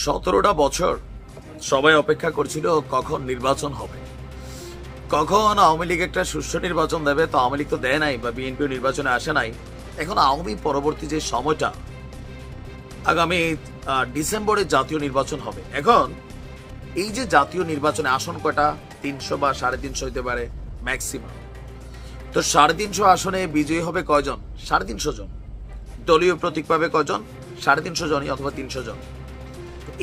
সতেরোটা বছর সবাই অপেক্ষা করছিল কখন নির্বাচন হবে। কখন আওয়ামী লীগ একটা সুষ্ঠু নির্বাচন দেবে, তো আওয়ামী লীগ তো দেয় নাই বা বিএনপি নির্বাচনে আসে নাই। এখন আওয়ামী পরবর্তী যে সময়টা, আগামী ডিসেম্বরে জাতীয় নির্বাচন হবে। এখন এই যে জাতীয় নির্বাচনে আসন কয়টা তিনশো বা সাড়ে তিনশো হইতে পারে ম্যাক্সিমাম। তো সাড়ে তিনশো আসনে বিজয়ী হবে কয়জন? সাড়ে তিনশো জন। দলীয় প্রতীক পাবে কয়জন সাড়ে তিনশো জনই অথবা তিনশো জন।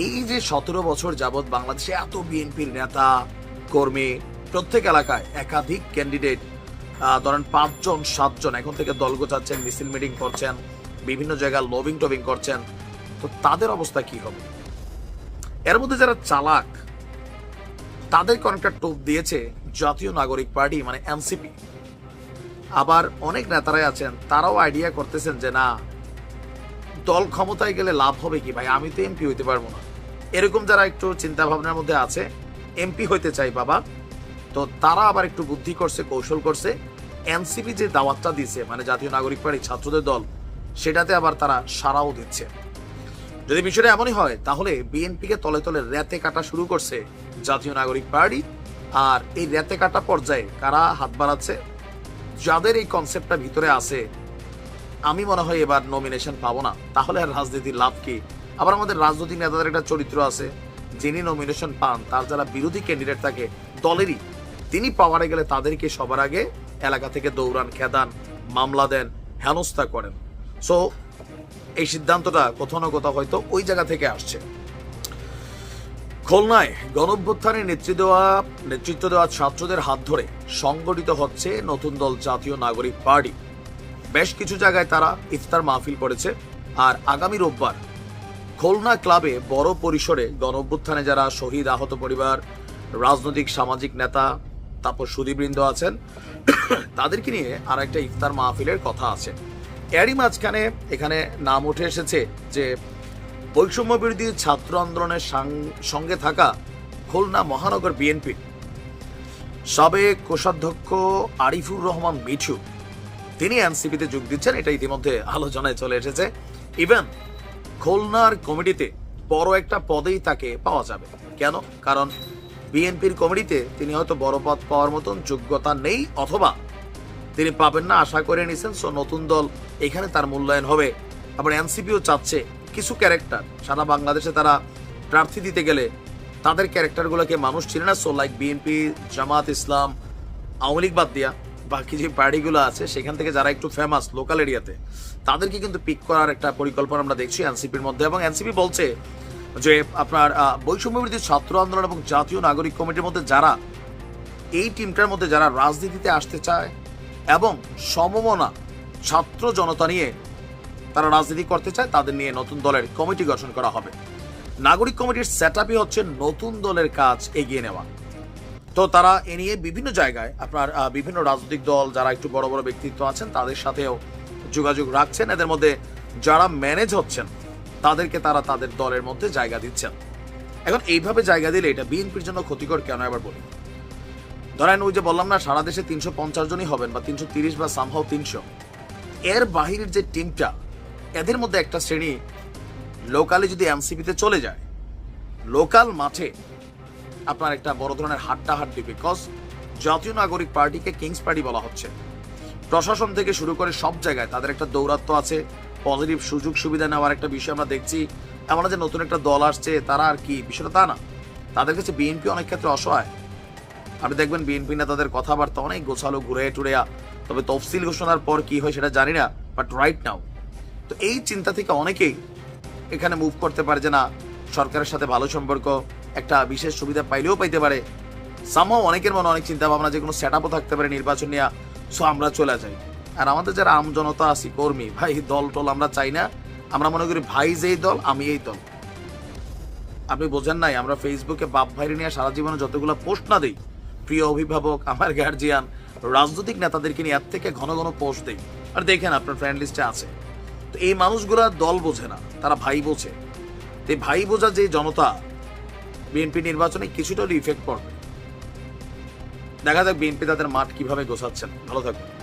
এই যে সতেরো বছর যাবৎ বাংলাদেশে এত বিএনপির নেতা, কর্মী, প্রত্যেক এলাকায় একাধিক ক্যান্ডিডেট ধরেন পাঁচজন, সাতজন এখন থেকে দল গোছাচ্ছেন, মিছিল মিটিং করছেন, বিভিন্ন জায়গায় লবিং টবিং করছেন। তো তাদের অবস্থা কি হবে? এর মধ্যে যারা চালাক তাদেরকে অনেকটা টোপ দিয়েছে জাতীয় নাগরিক পার্টি মানে এনসিপি। আবার অনেক নেতারাই আছেন, তারাও আইডিয়া করতেছেন যে না দল ক্ষমতায় গেলে লাভ হবে কি ভাই? আমি তো এমপি হইতে পারব না। এরকম যারা একটু চিন্তা ভাবনার মধ্যে আছে, এমপি হইতে চাই বাবা। তো তারা আবার একটু বুদ্ধি করছে, কৌশল করছে। এনসিপি যে দাওয়াতটা দিছে মানে জাতীয় নাগরিক পার্টি ছাত্রদের দল, সেটাতে আবার তারা সারাও দিচ্ছে। যদি বিষয়টা এমনই হয়, তাহলে বিএনপিকে তলে তলে রেতে কাটা শুরু করছে জাতীয় নাগরিক পার্টি। আর এই রেতে কাটা পর্যায়ে কারা হাত বাড়াচ্ছে? যাদের এই কনসেপ্টটা ভিতরে আছে আমি মনে হয় এবার নমিনেশন পাবো না। তাহলে আর রাজনীতির লাভ কি? আবার আমাদের রাজনৈতিক নেতাদের একটা চরিত্র আছে। যিনি নমিনেশন পান, তার যারা বিরোধী ক্যান্ডিডেট থাকে, দলেরই, তিনি পাওয়ারে গেলে তাদেরকে সবার আগে এলাকা থেকে দৌড়ান, খেদান, মামলা দেন, হেনস্থা করেন। সো এই সিদ্ধান্তটা কোথাও না কোথাও হয়তো ওই জায়গা থেকে আসছে। খুলনায় গণঅভ্যুত্থানে নেতৃত্ব দেওয়া নেতৃত্ব দেওয়া ছাত্রদের হাত ধরে সংগঠিত হচ্ছে নতুন দল জাতীয় নাগরিক পার্টি। বেশ কিছু জায়গায় তারা ইফতার মাহফিল করেছে। আর আগামী রোববার খুলনা ক্লাবে বড় পরিসরে গণঅভ্যুত্থানে যারা শহীদ আহত পরিবার, রাজনৈতিক, সামাজিক নেতা, তারপর সুদীবৃন্দ আছেন, তাদেরকে নিয়ে আর একটা ইফতার মাহফিলের কথা আছে। এরই মাঝখানে এখানে নাম উঠে এসেছে যে বৈষম্য বিরোধী ছাত্র আন্দোলনের সঙ্গে থাকা খুলনা মহানগর বিএনপি। সাবেক কোষাধ্যক্ষ আরিফুর রহমান মিঠু তিনি এনসিপিতে যোগ দিচ্ছেন, এটা ইতিমধ্যে আলোচনায় চলে এসেছে। ইভেন খুলনার কমিটিতে বড় একটা পদেই তাকে পাওয়া যাবে। কেন? কারণ বিএনপির কমিটিতে তিনি হয়তো বড় পদ পাওয়ার মতন যোগ্যতা নেই, অথবা তিনি পাবেন না, আশা করে নিয়েছেন সো নতুন দল এখানে তার মূল্যায়ন হবে। আবার এনসিপিও চাচ্ছে কিছু ক্যারেক্টার সারা বাংলাদেশে তারা প্রার্থী দিতে গেলে তাদের ক্যারেক্টারগুলোকে মানুষ চিনে না so like BNP, Jamaat Islam, Awami League বাদ দিয়া। বাকি যে পার্টিগুলো আছে সেখান থেকে যারা একটু ফেমাস লোকাল এরিয়াতে তাদেরকে কিন্তু পিক করার একটা পরিকল্পনা আমরা দেখছি এনসিপির মধ্যে। এবং এনসিপি বলছে যে আপনার আহ, বৈষম্য বিরোধী ছাত্র আন্দোলন এবং জাতীয় নাগরিক কমিটির মধ্যে যারা এই টিমটার মধ্যে যারা রাজনীতিতে আসতে চায় এবং সমমনা ছাত্র জনতা নিয়ে তারা রাজনীতি করতে চায় তাদের নিয়ে নতুন দলের কমিটি গঠন করা হবে। নাগরিক কমিটির সেট হচ্ছে নতুন দলের কাজ এগিয়ে নেওয়া। তো তারা এ নিয়ে বিভিন্ন জায়গায় আপনার বিভিন্ন রাজনৈতিক দল যারা একটু বড় বড় ব্যক্তিত্ব আছেন, তাদের সাথেও যোগাযোগ রাখছেন। এদের মধ্যে যারা ম্যানেজ হচ্ছেন, তাদেরকে তারা তাদের দলের মধ্যে জায়গা দিচ্ছেন। এখন এইভাবে জায়গা দিলে এটা বিএনপির জন্য ক্ষতিকর কেন? এবার বলি ধরেন ওই যে বললাম না, সারা দেশে তিনশো পঞ্চাশ জনই হবেন বা তিনশো তিরিশ বা সামহাও তিনশো। এর বাহিরের যে টিমটা, এদের মধ্যে একটা শ্রেণি লোকালে যদি এনসিপিতে চলে যায়, লোকাল মাঠে আপনার একটা বড় ধরনের হাড্ডাহাড্ডি বিকজ জাতীয় নাগরিক পার্টিকে কিংস পার্টি বলা হচ্ছে। প্রশাসন থেকে শুরু করে সব জায়গায় তাদের একটা দৌরাত্ম আছে। পজিটিভ সুযোগ সুবিধা নেওয়ার একটা বিষয় আমরা দেখছি। এমন যে নতুন একটা দল আসছে, তারা আর কি, বিষয়টা তা না। তাদের কাছে বিএনপি অনেক ক্ষেত্রে অসহায়। আপনি দেখবেন বিএনপি না তাদের কথাবার্তা অনেক গোছালো ঘুরে টুরেয়া তবে তফসিল ঘোষণার পর কি হয় সেটা জানি না বাট রাইট নাও তো এই চিন্তা থেকে অনেকেই এখানে মুভ করতে পারে যে না, সরকারের সাথে ভালো সম্পর্ক একটা বিশেষ সুবিধা পাইলেও পাইতে পারে। সামহাও অনেকের মনে অনেক চিন্তা ভাবনা যে কোনো সেট থাকতে পারে নির্বাচন নিয়ে। সো আমরা চলে যাই। আর আমাদের যারা আম জনতা আছি, কর্মী, ভাই, দল টল আমরা চাই না। আমরা মনে করি ভাই যেই দল, আমি এই দল। আপনি বোঝেন নাই, আমরা ফেসবুকে বাপ ভাইরে নিয়ে সারা জীবনে যতগুলো পোস্ট না দিই। প্রিয় অভিভাবক, আমার গার্জিয়ান রাজনৈতিক নেতাদেরকে নিয়ে এর থেকে ঘন ঘন পোস্ট দেই। আর দেখেন আপনার ফ্রেন্ড লিস্টে আছে। তো এই মানুষগুলা দল বোঝে না, তারা ভাই বোঝে। তো ভাই বোঝা যে জনতা বিএনপি নির্বাচনে কিছুটা ইফেক্ট পড়বে। দেখা যাক বিএনপি তাদের মাঠ কীভাবে গোছাচ্ছেন। ভালো থাকবেন।